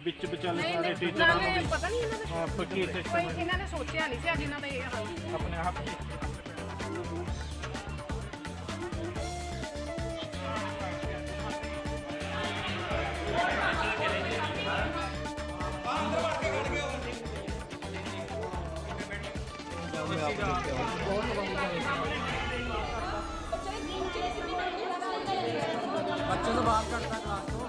ਵਿੱਚ ਵਿਚਾਲੇ ਸਾਰੇ ਨਹੀਂ ਟੀਚਰਾਂ ਨੂੰ ਵੀ ਪਤਾ ਨਹੀਂ ਇਹਨਾਂ ਨੇ ਹਾਂ, ਪੱਕੀ ਕੋਈ ਸਿਸਟਮ ਇਹਨਾਂ ਨੇ ਸੋਚਿਆ ਨਹੀਂ ਸੀ ਅੱਜ ਇਹਨਾਂ ਦਾ ਇਹ ਹਾਲ ਆਪਣੇ ਆਪ ਹੀ। ਬੱਚੇ ਨੂੰ ਬਾਹਰ ਕੱਢਦਾ ਕਲਾਸ ਤੋਂ।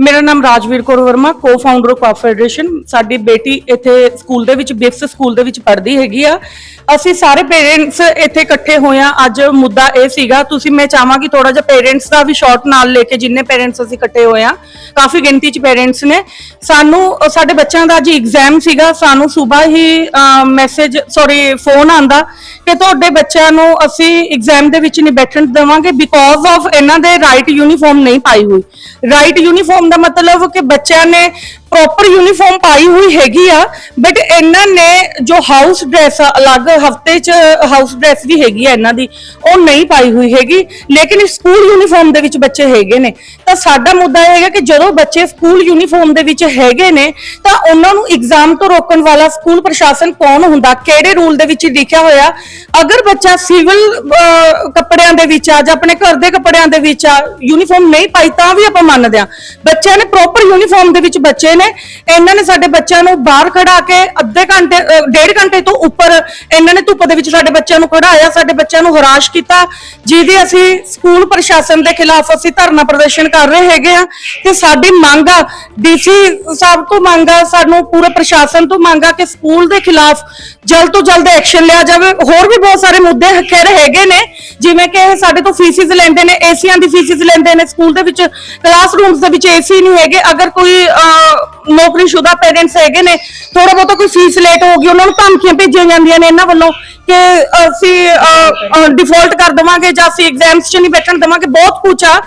ਮੇਰਾ ਨਾਮ Rajveer Kaur Verma co-founder of federation ਸਾਡੀ ਬੇਟੀ ਇੱਥੇ ਸਕੂਲ ਦੇ ਵਿੱਚ ਬਿਕਸ ਸਕੂਲ ਦੇ ਵਿੱਚ ਪੜ੍ਹਦੀ ਹੈਗੀ ਆ। ਅਸੀਂ ਸਾਰੇ ਪੇਰੈਂਟਸ ਇੱਥੇ ਇਕੱਠੇ ਹੋਏ ਆ। ਅੱਜ ਮੁੱਦਾ ਇਹ ਸੀਗਾ, ਤੁਸੀਂ ਮੈਂ ਚਾਹਾਂਗੀ ਥੋੜਾ ਜਿਹਾ ਪੇਰੈਂਟਸ ਦਾ ਵੀ ਸ਼ਾਰਟ ਨਾਲ ਲੈ ਕੇ ਜਿੰਨੇ ਪੇਰੈਂਟਸ ਅਸੀਂ ਇਕੱਠੇ ਹੋਏ ਆ, ਕਾਫੀ ਗਿਣਤੀ ਚ ਪੇਰੈਂਟਸ ਨੇ। ਸਾਨੂੰ, ਸਾਡੇ ਬੱਚਿਆਂ ਦਾ ਅੱਜ ਐਗਜ਼ਾਮ ਸੀਗਾ। ਸਾਨੂੰ ਸਵੇਰ ਹੀ ਮੈਸੇਜ ਸੌਰੀ ਫੋਨ ਆਂਦਾ ਕਿ ਤੁਹਾਡੇ ਬੱਚਿਆਂ ਨੂੰ ਅਸੀਂ ਐਗਜ਼ਾਮ ਦੇ ਵਿੱਚ ਨਹੀਂ ਬੈਠਣ ਦੇਵਾਂਗੇ ਬਿਕੋਜ਼ ਆਫ ਇਹਨਾਂ ਦੇ ਰਾਈਟ ਯੂਨੀਫਾਰਮ ਨਹੀਂ ਪਾਈ ਹੋਈ। ਰਾਈਟ ਯੂਨੀਫਾਰਮ ਦਾ ਮਤਲਬ ਕਿ ਬੱਚਿਆਂ ਨੇ ਪ੍ਰੋਪਰ ਯੂਨੀਫਾਰਮ ਪਾਈ ਹੋਈ ਹੈਗੀ ਆ ਬਟ ਇਹਨਾਂ ਨੇ ਜੋ ਹਾਊਸ ਡਰੈਸ ਅਲੱਗ ਹਫ਼ਤੇ ਚ ਹਾਊਸ ਡਰੈਸ ਵੀ ਹੈਗੀ ਆ ਇਹਨਾਂ ਦੀ, ਉਹ ਨਹੀਂ ਪਾਈ ਹੋਈ ਹੈਗੀ। ਲੇਕਿਨ ਸਕੂਲ ਯੂਨੀਫਾਰਮ ਦੇ ਵਿੱਚ ਬੱਚੇ ਹੈਗੇ ਨੇ। ਤਾਂ ਸਾਡਾ ਮੁੱਦਾ ਇਹ ਹੈਗਾ ਕਿ ਜਦੋਂ ਬੱਚੇ ਸਕੂਲ ਯੂਨੀਫਾਰਮ ਦੇ ਵਿੱਚ ਹੈਗੇ ਨੇ, ਤਾਂ ਉਹਨਾਂ ਨੂੰ ਐਗਜ਼ਾਮ ਤੋਂ ਰੋਕਣ ਵਾਲਾ ਸਕੂਲ ਪ੍ਰਸ਼ਾਸਨ ਕੌਣ ਹੁੰਦਾ? ਕਿਹੜੇ ਰੂਲ ਦੇ ਵਿੱਚ ਲਿਖਿਆ ਹੋਇਆ? ਅਗਰ ਬੱਚਾ ਸਿਵਲ ਕੱਪੜਿਆਂ ਦੇ ਵਿੱਚ ਆ ਜਾਂ ਆਪਣੇ ਘਰ ਦੇ ਕੱਪੜਿਆਂ ਦੇ ਵਿੱਚ ਆ ਯੂਨੀਫਾਰਮ ਨਹੀਂ ਪਾਈ, ਤਾਂ ਵੀ ਆਪਾਂ ਮੰਨਦੇ ਆ ਬੱਚਿਆਂ ਨੇ ਪ੍ਰੋਪਰ ਯੂਨੀਫਾਰਮ ਦੇ ਵਿੱਚ ਬੱਚੇ ਨੇ ਇਹਨਾਂ ਨੇ ਸਾਡੇ ਬੱਚਿਆਂ ਨੂੰ ਬਾਹਰ ਖੜਾ ਕੇ ਅੱਧੇ ਘੰਟੇ ਅ, ਡੇਢ ਘੰਟੇ ਤੋਂ ਉੱਪਰ ਇਹਨਾਂ ਨੇ ਧੁੱਪ ਦੇ ਵਿੱਚ ਸਾਡੇ ਬੱਚਿਆਂ ਨੂੰ ਖੜਾਇਆ ਸਾਡੇ ਬੱਚਿਆਂ ਨੂੰ ਹਰਾਸ਼ ਕੀਤਾ ਜਿਹਦੀ ਅਸੀਂ ਸਕੂਲ ਪ੍ਰਸ਼ਾਸਨ ਦੇ ਖਿਲਾਫ ਅਸੀਂ ਧਰਨਾ ਪ੍ਰਦਰਸ਼ਨ ਕਰ ਰਹੇ ਹੈਗੇ ਆ ਤੇ ਸਾਡੀ ਮੰਗ ਆ ਡੀਸੀ ਸਾਹਿਬ ਤੋਂ ਮੰਗ ਆ ਸਾਨੂੰ ਪੂਰੇ ਪ੍ਰਸ਼ਾਸਨ ਤੋਂ ਮੰਗ ਆ ਕਿ ਸਕੂਲ ਦੇ ਖਿਲਾਫ ਜਲਦ ਤੋਂ ਜਲਦ ਐਕਸ਼ਨ ਲਿਆ ਜਾਵੇ। ਹੋਰ ਵੀ ਬਹੁਤ ਸਾਰੇ ਮੁੱਦੇ ਖੈਰ ਹੈਗੇ ਨੇ ਜਿਵੇਂ ਕਿ ਇਹ ਸਾਡੇ ਤੋਂ ਫੀਸਿਸ ਲੈਂਦੇ ਨੇ ਏਸੀਆਂ ਦੀ ਫੀਸਿਸ ਲੈਂਦੇ ਨੇ ਸਕੂਲ ਦੇ ਵਿੱਚ ਕਲਾਸਰੂਮਸ ਦੇ ਵਿੱਚ ਏਸੀ ਨਹੀਂ ਹੈਗੇ ਅਗਰ ਕੋਈ ਅਹ, ਨੌਕਰੀਸ਼ੁਦਾ ਪੇਰੈਂਟਸ ਹੈਗੇ ਨੇ। ਥੋੜਾ ਬਹੁਤਾ ਕੋਈ ਫੀਸ ਲੇਟ ਹੋ ਗਈ ਉਹਨਾਂ ਨੂੰ ਧਮਕੀਆਂ ਭੇਜੀਆਂ ਜਾਂਦੀਆਂ ਨੇ ਇਹਨਾਂ ਵੱਲੋਂ। ਕਿ ਅਸੀਂ ਡਿਫਾਲਟ ਕਰ ਦੇਵਾਂਗੇ ਜਾਂ ਅਸੀਂ ਐਗਜ਼ਾਮਸ 'ਚ ਨਹੀਂ ਬੈਠਣ ਦੇਵਾਂਗੇ, ਬਹੁਤ ਕੁਝ ਆ।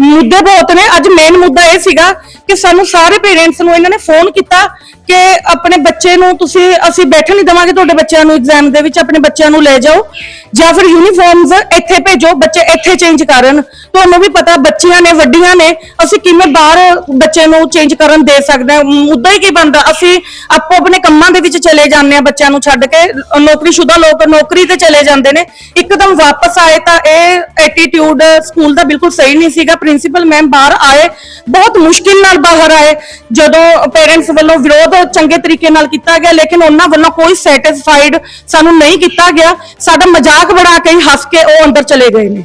ਮੁੱਦੇ ਬਹੁਤ ਨੇ। ਅੱਜ ਮੇਨ ਮੁੱਦਾ ਇਹ ਸੀਗਾ ਕਿ ਸਾਨੂੰ ਸਾਰੇ ਪੇਰੈਂਟਸ ਨੂੰ ਇਹਨਾਂ ਨੇ ਫੋਨ ਕੀਤਾ ਕਿ ਆਪਣੇ ਬੱਚੇ ਨੂੰ ਤੁਸੀਂ, ਅਸੀਂ ਬੈਠਣ ਨਹੀਂ ਦੇਵਾਂਗੇ ਤੁਹਾਡੇ ਬੱਚਿਆਂ ਨੂੰ ਐਗਜ਼ਾਮ ਦੇ ਵਿੱਚ, ਆਪਣੇ ਬੱਚਿਆਂ ਨੂੰ ਲੈ ਜਾਓ। ਜਾਂ ਫਿਰ ਯੂਨੀਫਾਰਮਸ ਇੱਥੇ ਭੇਜੋ, ਬੱਚੇ ਇੱਥੇ ਚੇਂਜ ਕਰਨ। ਤੁਹਾਨੂੰ ਵੀ ਪਤਾ ਬੱਚੀਆਂ ਨੇ, ਵੱਡੀਆਂ ਨੇ, ਅਸੀਂ ਕਿਵੇਂ ਬਾਹਰ ਬੱਚੇ ਨੂੰ ਚੇਂਜ ਕਰਨ ਦੇ ਸਕਦੇ ਹਾਂ। ਮੁੱਦਾ ਹੀ ਕੀ ਬਣਦਾ? ਅਸੀਂ ਆਪੋ ਆਪਣੇ ਕੰਮਾਂ ਦੇ ਵਿੱਚ ਚਲੇ ਜਾਂਦੇ ਆ ਬੱਚਿਆਂ ਨੂੰ ਛੱਡ ਕੇ। ਨੌਕਰੀਸ਼ੁਦਾ ਲੋਕ ਨੌਕਰੀ ਤੇ ਚਲੇ ਜਾਂਦੇ ਨੇ, ਇੱਕਦਮ ਵਾਪਸ ਆਏ ਤਾਂ ਇਹ ਐਟੀਟਿਊਡ ਸਕੂਲ ਦਾ ਬਿਲਕੁਲ ਸਹੀ ਨਹੀਂ ਸੀਗਾ। ਪ੍ਰਿੰਸੀਪਲ ਮੈਮ ਬਾਹਰ ਆਏ, ਬਹੁਤ ਮੁਸ਼ਕਿਲ ਨਾਲ ਬਾਹਰ ਆਏ। ਜਦੋਂ ਪੇਰੈਂਟਸ ਵੱਲੋਂ ਵਿਰੋਧ ਚੰਗੇ ਤਰੀਕੇ ਨਾਲ ਕੀਤਾ ਗਿਆ, ਲੇਕਿਨ ਉਹਨਾਂ ਵੱਲੋਂ ਕੋਈ ਸੈਟੀਸਫਾਈਡ ਸਾਨੂੰ ਨਹੀਂ ਕੀਤਾ ਗਿਆ। ਸਾਡਾ ਮਜ਼ਾਕ ਬਣਾ ਕੇ ਹੱਸ ਕੇ ਉਹ ਅੰਦਰ ਚਲੇ ਗਏ ਨੇ।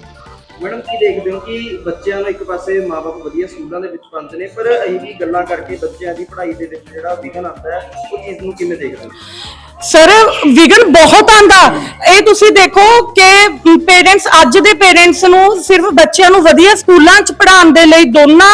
ਮੈਡਮ ਦੇਖਦੇ ਹੋ ਕਿ ਬੱਚਿਆਂ ਨੂੰ ਇੱਕ ਪਾਸੇ ਮਾਪੇ ਵਧੀਆ ਸਕੂਲਾਂ ਦੇ ਵਿੱਚ ਪਾਉਂਦੇ ਨੇ, ਪਰ ਇਹ ਵੀ ਗੱਲਾਂ ਕਰਕੇ ਬੱਚਿਆਂ ਦੀ ਪੜ੍ਹਾਈ ਦੇ ਵਿੱਚ ਜਿਹੜਾ ਵਿਘਨ ਆਉਂਦਾ ਹੈ, ਉਹ ਚੀਜ਼ ਨੂੰ ਕਿਵੇਂ ਦੇਖਦੇ ਹੋ? ਸਰ ਵਿਗਨ ਬਹੁਤ ਆਂਦਾ ਇਹ ਤੁਸੀਂ ਦੇਖੋ ਕਿ ਪੇਰੈਂਟਸ ਅੱਜ ਦੇ ਪੇਰੈਂਟਸ ਨੂੰ ਸਿਰਫ ਬੱਚਿਆਂ ਨੂੰ ਵਧੀਆ ਸਕੂਲਾਂ 'ਚ ਪੜ੍ਹਾਉਣ ਦੇ ਲਈ ਦੋਨਾਂ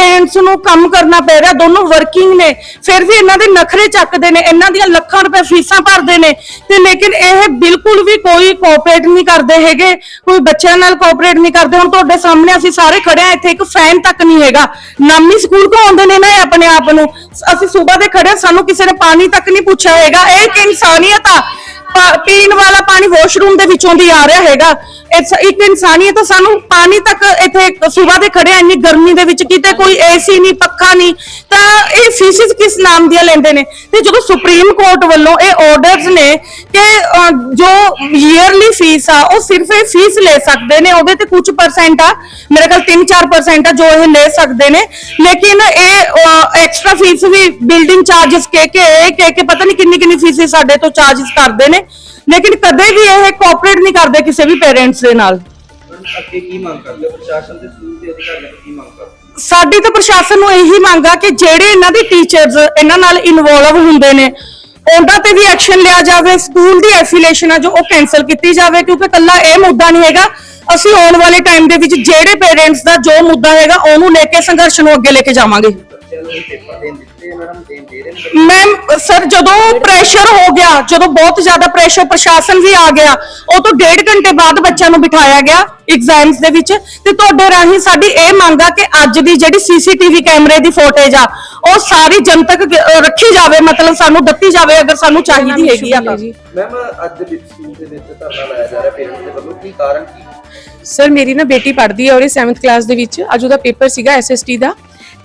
ਪੇਰੈਂਟਸ ਨੂੰ ਕੰਮ ਕਰਨਾ ਪੈ ਰਿਹਾ, ਦੋਨੋਂ ਵਰਕਿੰਗ ਨੇ। ਫਿਰ ਵੀ ਇਹਨਾਂ ਦੇ ਨਖਰੇ ਚੱਕਦੇ ਨੇ, ਇਹਨਾਂ ਦੀਆਂ ਲੱਖਾਂ ਰੁਪਏ ਫੀਸਾਂ ਭਰਦੇ ਨੇ। ਤੇ ਲੇਕਿਨ ਇਹ ਬਿਲਕੁਲ ਵੀ ਕੋਈ ਕੋਆਪਰੇਟ ਨਹੀਂ ਕਰਦੇ ਹੈਗੇ, ਕੋਈ ਬੱਚਿਆਂ ਨਾਲ ਕੋਆਪਰੇਟ ਨਹੀਂ ਕਰਦੇ। ਹੁਣ ਤੁਹਾਡੇ ਸਾਹਮਣੇ ਅਸੀਂ ਸਾਰੇ ਖੜੇ ਆ ਇੱਥੇ ਇੱਕ ਫੈਨ ਤੱਕ ਨਹੀਂ ਹੈਗਾ। ਨਾਮੀ ਸਕੂਲ ਤੋਂ ਆਉਂਦੇ ਨੇ ਨਾ ਇਹ ਆਪਣੇ ਆਪ ਨੂੰ? ਅਸੀਂ ਸੂਬਾ ਦੇ ਖੜੇ ਸਾਨੂੰ ਕਿਸੇ ਨੇ ਪਾਣੀ ਤੱਕ ਨਹੀਂ ਪੁੱਛਿਆ ਹੈਗਾ ਇਹ ਇੱਕ ਇਨਸਾਨੀਅਤ ਆ। ਪੀਣ ਵਾਲਾ ਪਾਣੀ ਵਾਸ਼ਰੂਮ ਦੇ ਵਿੱਚੋਂ ਦੀ ਆ ਰਿਹਾ ਹੈਗਾ। ਇੱਕ ਇਨਸਾਨੀਅਤ ਸਾਨੂੰ ਪਾਣੀ ਤੱਕ ਇੱਥੇ ਸੁਬਾ ਦੇ ਖੜੇ ਇੰਨੀ ਗਰਮੀ ਦੇ ਵਿੱਚ ਕਿਤੇ ਕੋਈ ਏਸੀ ਨਹੀਂ, ਪੱਖਾ ਨਹੀਂ, ਤਾਂ ਇਹ ਫੀਸਿਸ ਕਿਸ ਨਾਮ ਦੀਆਂ ਲੈਂਦੇ ਨੇ? ਤੇ ਜਦੋਂ ਸੁਪਰੀਮ ਕੋਰਟ ਵੱਲੋਂ ਇਹ ਆਰਡਰਸ ਨੇ ਕਿ ਜੋ ਈਅਰਲੀ ਫੀਸ ਆ, ਉਹ ਸਿਰਫ ਇਹ ਫੀਸ ਲੈ ਸਕਦੇ ਨੇ, ਉਹਦੇ ਤੇ ਕੁਝ ਪਰਸੈਂਟ ਆ, ਮੇਰੇ ਖਿਆਲ 3-4 ਪਰਸੈਂਟ ਆ ਜੋ ਇਹ ਲੈ ਸਕਦੇ ਨੇ। ਲੇਕਿਨ ਇਹ ਐਕਸਟਰਾ ਫੀਸ ਵੀ ਬਿਲਡਿੰਗ ਚਾਰजेस ਕੇ ਕੇ ਕੇ ਕੇ, ਪਤਾ ਨਹੀਂ ਕਿੰਨੀ ਕਿੰਨੀ ਫੀਸ ਸਾਡੇ ਤੋਂ ਚਾਰजेस ਕਰਦੇ ਨੇ। ਲੇਕਿਨ ਕਦੇ ਵੀ ਇਹ ਕੋਆਪਰੇਟ ਨਹੀਂ ਕਰਦੇ ਕਿਸੇ ਵੀ ਪੇਰੈਂਟਸ ਦੇ ਨਾਲ। ਮੈਡਮ ਅੱਗੇ ਕੀ ਮੰਗ ਕਰਦੇ ਹੋ? ਪ੍ਰਸ਼ਾਸਨ ਤੇ ਸਕੂਲ ਦੇ ਅਧਿਕਾਰੀਆਂ ਤੋਂ ਕੀ ਮੰਗ ਕਰਦੇ ਹੋ? ਸਾਡੀ ਤਾਂ ਪ੍ਰਸ਼ਾਸਨ ਨੂੰ ਇਹੀ ਮੰਗ ਆ ਕਿ ਜਿਹੜੇ ਇਹਨਾਂ ਦੇ ਟੀਚਰਸ ਇਹਨਾਂ ਨਾਲ ਇਨਵੋਲਵ ਹੁੰਦੇ ਨੇ ਉਹਨਾਂ ਤੇ ਵੀ ਐਕਸ਼ਨ ਲਿਆ ਜਾਵੇ। ਸਕੂਲ ਦੀ ਐਫੀਲੀਏਸ਼ਨ ਆ ਜੋ ਉਹ ਕੈਨਸਲ ਕੀਤੀ ਜਾਵੇ ਕਿਉਂਕਿ ਕੱਲਾ ਇਹ ਮੁੱਦਾ ਨਹੀਂ ਹੈਗਾ। ਅਸੀਂ ਆਉਣ ਵਾਲੇ ਟਾਈਮ ਦੇ ਵਿੱਚ ਜਿਹੜੇ ਪੇਰੈਂਟਸ ਦਾ ਜੋ ਮੁੱਦਾ ਹੈਗਾ ਉਹਨੂੰ ਲੈ ਕੇ ਸੰਘਰਸ਼ ਨੂੰ ਅੱਗੇ ਲੈ ਕੇ ਜਾਵਾਂਗੇ। ਬੱਚਿਆਂ ਨੂੰ ਤੁਸੀਂ ਪੇਪਰ ਦੇਣ ਮੈਮ ਸਰ ਜਦੋਂ ਪ੍ਰੈਸ਼ਰ ਹੋ ਗਿਆ ਜਦੋਂ ਬਹੁਤ ਜ਼ਿਆਦਾ ਪ੍ਰੈਸ਼ਰ ਪ੍ਰਸ਼ਾਸਨ ਵੀ ਆ ਗਿਆ ਉਹ ਤੋਂ ਡੇਢ ਘੰਟੇ ਬਾਅਦ ਬੱਚਿਆਂ ਨੂੰ ਬਿਠਾਇਆ ਗਿਆ ਐਗਜ਼ਾਮਸ ਦੇ ਵਿੱਚ ਤੇ ਤੁਹਾਡੇ ਰਾਹੀਂ ਸਾਡੀ ਇਹ ਮੰਗ ਆ ਕਿ ਅੱਜ ਦੀ ਜਿਹੜੀ ਸੀਸੀਟੀਵੀ ਕੈਮਰੇ ਦੀ ਫੁਟੇਜ ਆ ਉਹ ਸਾਰੀ ਜਨਤਕ ਅਹ, ਰੱਖੀ ਜਾਵੇ ਮਤਲਬ ਸਾਨੂੰ ਦਿੱਤੀ ਜਾਵੇ ਅਗਰ ਸਾਨੂੰ ਚਾਹੀਦੀ ਹੈਗੀ ਆ ਤਾਂ। ਮੈਮ ਅੱਜ ਦੇ ਸਕੂਲ ਦੇ ਵਿੱਚ ਧਰਨਾ ਲਾਇਆ ਜਾ ਰਿਹਾ ਪੇਰੈਂਟਸ ਦੇ ਵੱਲੋਂ ਕੀ ਕਾਰਨ ਕੀ? ਸਰ ਮੇਰੀ ਨਾ ਬੇਟੀ ਪੜ੍ਹਦੀ ਹੈ ਔਰ ਇਹ 7th ਕਲਾਸ ਦੇ ਵਿੱਚ ਅੱਜ ਉਹਦਾ ਪੇਪਰ ਸੀਗਾ ਐਸਐਸਟੀ ਦਾ।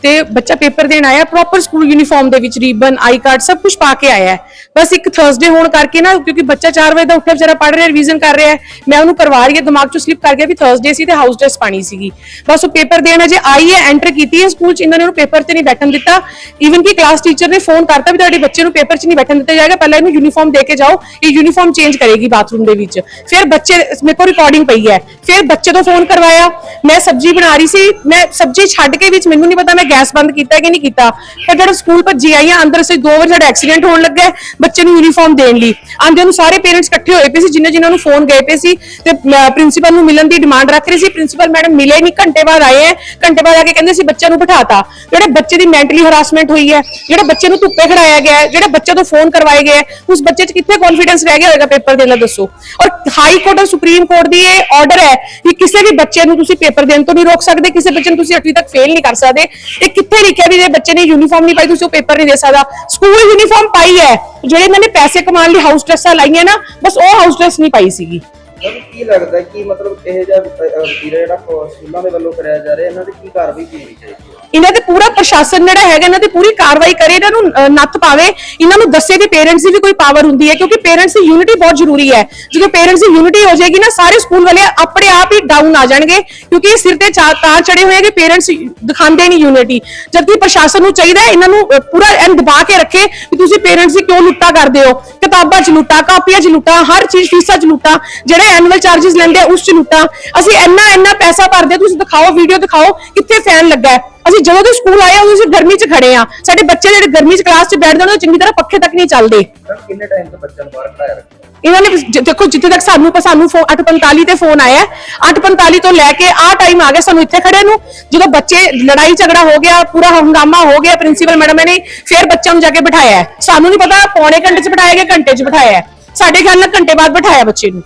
ਤੇ ਬੱਚਾ ਪੇਪਰ ਦੇਣ ਆਇਆ ਪ੍ਰੋਪਰ ਸਕੂਲ ਯੂਨੀਫਾਰਮ ਦੇ ਵਿੱਚ ਰੀਬਨ ਆਈ ਕਾਰਡ ਸਭ ਕੁਝ ਪਾ ਕੇ ਆਇਆ ਬਸ ਇੱਕ ਥਰਸਡੇ ਹੋਣ ਕਰਕੇ ਨਾ, ਕਿਉਂਕਿ ਬੱਚਾ 4 ਵਜੇ ਦਾ ਉੱਠਿਆ, ਵਿਚਾਰਾ ਪੜ੍ਹ ਰਿਹਾ ਰਿਵੀਜ਼ਨ ਕਰ ਰਿਹਾ ਮੈਂ ਉਹਨੂੰ ਕਰਵਾ ਰਹੀ ਹਾਂ, ਦਿਮਾਗ ਚੋਂ ਸਲਿਪ ਕਰ ਗਿਆ ਵੀ ਥਰਸਡੇ ਸੀ ਤੇ ਹਾਊਸ ਡਰੈਸ ਪਾਣੀ ਸੀਗੀ। ਬਸ ਉਹ ਪੇਪਰ ਦੇਣ ਅਜੇ ਆਈ ਹੈ ਐਂਟਰ ਕੀਤੀ ਹੈ ਸਕੂਲ ਚ, ਇਹਨਾਂ ਨੇ ਉਹਨੂੰ ਪੇਪਰ ਤੇ ਨਹੀਂ ਬੈਠਣ ਦਿੱਤਾ। ਈਵਨ ਕਿ ਕਲਾਸ ਟੀਚਰ ਨੇ ਫੋਨ ਕਰਤਾ ਵੀ ਤੁਹਾਡੇ ਬੱਚੇ ਨੂੰ ਪੇਪਰ 'ਚ ਨਹੀਂ ਬੈਠਣ ਦਿੱਤਾ ਜਾਏਗਾ, ਪਹਿਲਾਂ ਇਹਨੂੰ ਯੂਨੀਫਾਰਮ ਦੇ ਕੇ ਜਾਓ, ਇਹ ਯੂਨੀਫਾਰਮ ਚੇਂਜ ਕਰੇਗੀ ਬਾਥਰੂਮ ਦੇ ਵਿੱਚ। ਫਿਰ ਬੱਚੇ, ਮੇਰੇ ਕੋਲ ਰਿਕਾਰਡਿੰਗ ਪਈ ਹੈ। ਫਿਰ ਬੱਚੇ ਤੋਂ ਫੋਨ ਕਰਵਾਇਆ, ਮੈਂ ਸਬਜ਼ੀ ਬਣਾ ਰਹੀ ਸੀ, ਮੈਂ ਸਬਜ਼ੀ ਛੱਡ ਕੇ ਵਿੱਚ, ਮੈਨੂੰ ਨਹੀਂ ਪਤਾ ਮੈਂ ਗੈਸ ਬੰਦ ਕੀਤਾ ਕਿ ਨਹੀਂ ਕੀਤਾ? ਫਿਰ ਜਦੋਂ ਸਕੂਲ ਭੱਜੀ ਆਈ ਅੰਦਰ ਸੇ ਦੋ ਵਾਰ ਸਾਡਾ ਐਕਸੀਡੈਂਟ ਹੋਣ ਲੱਗਾ ਬੱਚੇ ਨੂੰ ਯੂਨੀਫਾਰਮ ਦੇਣ ਲਈ। ਆਂਦੇ ਨੂੰ ਸਾਰੇ ਪੇਰੈਂਟਸ ਇਕੱਠੇ ਹੋਏ ਪਏ ਸੀ ਜਿਨ੍ਹਾਂ ਜਿਨ੍ਹਾਂ ਨੂੰ ਫੋਨ ਗਏ ਪਏ ਸੀ ਤੇ ਪ੍ਰਿੰਸੀਪਲ ਨੂੰ ਮਿਲਣ ਦੀ ਡਿਮਾਂਡ ਰੱਖ ਰਹੇ ਸੀ। ਪ੍ਰਿੰਸੀਪਲ ਮੈਡਮ ਮਿਲੇ ਨਹੀਂ ਘੰਟੇ ਬਾਅਦ ਆਏ ਹੈ ਘੰਟੇ ਬਾਅਦ ਆ ਕੇ ਕਹਿੰਦੇ ਸੀ ਬੱਚਿਆਂ ਨੂੰ ਬਿਠਾਤਾ। ਜਿਹੜੇ ਬੱਚੇ ਦੀ ਮੈਂਟਲੀ ਹਰਾਸਮੈਂਟ ਹੋਈ ਹੈ ਜਿਹੜੇ ਬੱਚੇ ਨੂੰ ਧੁੱਪੇ ਖੜਾਇਆ ਗਿਆ ਹੈ ਜਿਹੜੇ ਬੱਚੇ ਤੋਂ ਫੋਨ ਕਰਵਾਏ ਗਏ ਉਸ ਬੱਚੇ 'ਚ ਕਿੱਥੇ ਕੌਨਫੀਡੈਂਸ ਰਹਿ ਗਿਆ ਹੋਵੇਗਾ ਪੇਪਰ ਦੇਣ ਦਾ ਦੱਸੋ? ਔਰ ਹਾਈ ਕੋਰਟ ਔਰ ਸੁਪਰੀਮ ਕੋਰਟ ਦੀ ਇਹ ਆਰਡਰ ਹੈ ਕਿ ਕਿਸੇ ਵੀ ਬੱਚੇ ਨੂੰ ਤੁਸੀਂ ਪੇਪਰ ਦੇਣ ਤੋਂ ਨਹੀਂ ਰੋਕ ਸਕਦੇ, ਕਿਸੇ ਬੱਚੇ ਨੂੰ ਤੁਸੀਂ 8ਵੀਂ ਤੱਕ ਫੇਲ ਨਹੀਂ ਕਰ ਸਕਦੇ। ਇਹ ਕਿੱਥੇ ਲਿਖਿਆ ਵੀ ਜੇ ਬੱਚੇ ਨੇ ਯੂਨੀਫਾਰਮ ਨਹੀਂ ਪਾਈ, ਤੁਸੀਂ ਉਹ ਪੇਪਰ ਨਹੀਂ ਦੇ ਸਕਦਾ। ਸਕੂਲ ਯੂਨੀਫਾਰਮ ਪਾਈ ਹੈ, ਜਿਹੜੇ ਇਹਨਾਂ ਨੇ ਪੈਸੇ ਕਮਾਉਣ ਲਈ ਹਾਊਸ ਡਰੈਸਾਂ ਲਾਈਆਂ ਨਾ, ਬਸ ਉਹ ਹਾਊਸ ਡਰੈਸ ਨਹੀਂ ਪਾਈ ਸੀਗੀ। ਮੈਮ ਕੀ ਲੱਗਦਾ ਕਿ ਮਤਲਬ ਇਹ ਜਿਹਾ ਵੀਰਾ ਜਿਹੜਾ ਸਕੂਲਾਂ ਦੇ ਵੱਲੋਂ ਕਰਿਆ ਜਾ ਰਿਹਾ ਇਹਨਾਂ ਦੀ ਕੀ ਕਾਰਵਾਈ ਹੋਣੀ ਚਾਹੀਦੀ ਹੈ? ਇਹਨਾਂ ਤੇ ਪੂਰਾ ਪ੍ਰਸ਼ਾਸਨ ਜਿਹੜਾ ਹੈਗਾ ਇਹਨਾਂ ਤੇ ਪੂਰੀ ਕਾਰਵਾਈ ਕਰੇ ਇਹਨਾਂ ਨੂੰ ਅਹ, ਨੱਥ ਪਾਵੇ। ਇਹਨਾਂ ਨੂੰ ਦੱਸੇ ਕਿ ਪੇਰੈਂਟਸ ਦੀ ਵੀ ਕੋਈ ਪਾਵਰ ਹੁੰਦੀ ਹੈ ਕਿਉਂਕਿ ਪੇਰੈਂਟਸ ਦੀ ਯੂਨਿਟੀ ਬਹੁਤ ਜ਼ਰੂਰੀ ਹੈ। ਜਦੋਂ ਪੇਰੈਂਟਸ ਦੀ ਯੂਨਿਟੀ ਹੋ ਜਾਏਗੀ ਨਾ ਸਾਰੇ ਸਕੂਲ ਵਾਲੇ ਆਪਣੇ ਆਪ ਹੀ ਡਾਊਨ ਆ ਜਾਣਗੇ ਕਿਉਂਕਿ ਇਹ ਸਿਰ ਤੇ ਚਾ- ਤਾਰ ਚੜੇ ਹੋਏ ਆ ਕਿ ਪੇਰੈਂਟਸ ਦਿਖਾਉਂਦੇ ਨਹੀਂ ਯੂਨਿਟੀ ਜਦਕਿ ਪ੍ਰਸ਼ਾਸਨ ਨੂੰ ਚਾਹੀਦਾ ਹੈ ਇਹਨਾਂ ਨੂੰ ਅਹ, ਪੂਰਾ ਐਨ ਦਬਾ ਕੇ ਰੱਖੇ ਕਿ ਤੁਸੀਂ ਪੇਰੈਂਟਸ ਦੀ ਕਿਉਂ ਲੁੱਟਾ ਕਰਦੇ ਹੋ? ਕਿਤਾਬਾਂ 'ਚ ਲੁੱਟਾ ਕਾਪੀਆਂ 'ਚ ਲੁੱਟਾ ਹਰ ਚੀਜ਼ ਫੀਸਾਂ 'ਚ ਲੁੱਟਾ ਜਿਹੜੇ ਐਨੂਅਲ ਚਾਰजेस ਲੈਂਦੇ ਆ ਉਸ 'ਚ ਲੁੱਟਾ? ਅਸੀਂ ਇੰਨਾ ਇੰਨਾ ਪੈਸਾ ਭਰਦੇ ਤੁਸੀਂ ਦਿਖਾਓ ਵੀਡੀਓ ਦਿਖਾਓ ਕਿੱਥੇ ਫੈਨ ਲੱਗਾ ਹੈ? ਅਸੀਂ ਜਦੋਂ ਦੇ ਸਕੂਲ ਆਏ ਉਦੋਂ ਅਸੀਂ ਗਰਮੀ 'ਚ ਖੜੇ ਆ। ਸਾਡੇ ਬੱਚੇ ਜਿਹੜੇ ਗਰਮੀ 'ਚ ਕਲਾਸ 'ਚ ਬੈਠਦੇ ਨੇ ਉਹ ਚੰਗੀ ਤਰ੍ਹਾਂ ਪੱਖੇ ਤੱਕ ਨਹੀਂ ਚੱਲਦੇ। ਮੈਮ ਕਿੰਨੇ ਟਾਈਮ ਤੋਂ ਬੱਚਿਆਂ ਨੂੰ ਬਾਹਰ ਖੜਾਇਆ ਰੱਖਿਆ? ਇਹਨਾਂ ਨੇ ਜ- ਦੇਖੋ ਜਿੱਥੇ ਤੱਕ ਸਾਨੂੰ ਸਾਨੂੰ ਫੋ- 8:45 ਤੇ ਫੋਨ ਆਇਆ ਹੈ, 8:45 ਤੋਂ ਲੈ ਕੇ ਆਹ ਟਾਈਮ ਆ ਗਿਆ ਸਾਨੂੰ ਇੱਥੇ ਖੜੇ ਨੂੰ। ਜਦੋਂ ਬੱਚੇ ਲੜਾਈ ਝਗੜਾ ਹੋ ਗਿਆ ਪੂਰਾ ਹੰਗਾਮਾ ਹੋ ਗਿਆ ਪ੍ਰਿੰਸੀਪਲ ਮੈਡਮ ਨੇ ਫਿਰ ਬੱਚਿਆਂ ਨੂੰ ਜਾ ਕੇ ਬਿਠਾਇਆ ਹੈ। ਸਾਨੂੰ ਨਹੀਂ ਪਤਾ ਪੌਣੇ ਘੰਟੇ 'ਚ ਬਿਠਾਇਆ ਗਿਆ ਘੰਟੇ 'ਚ ਬਿਠਾਇਆ ਹੈ। ਸਾਡੇ ਖਿਆਲ ਨਾਲ ਘੰਟੇ ਬਾਅਦ ਬਿਠਾਇਆ ਬੱਚੇ ਨੂੰ।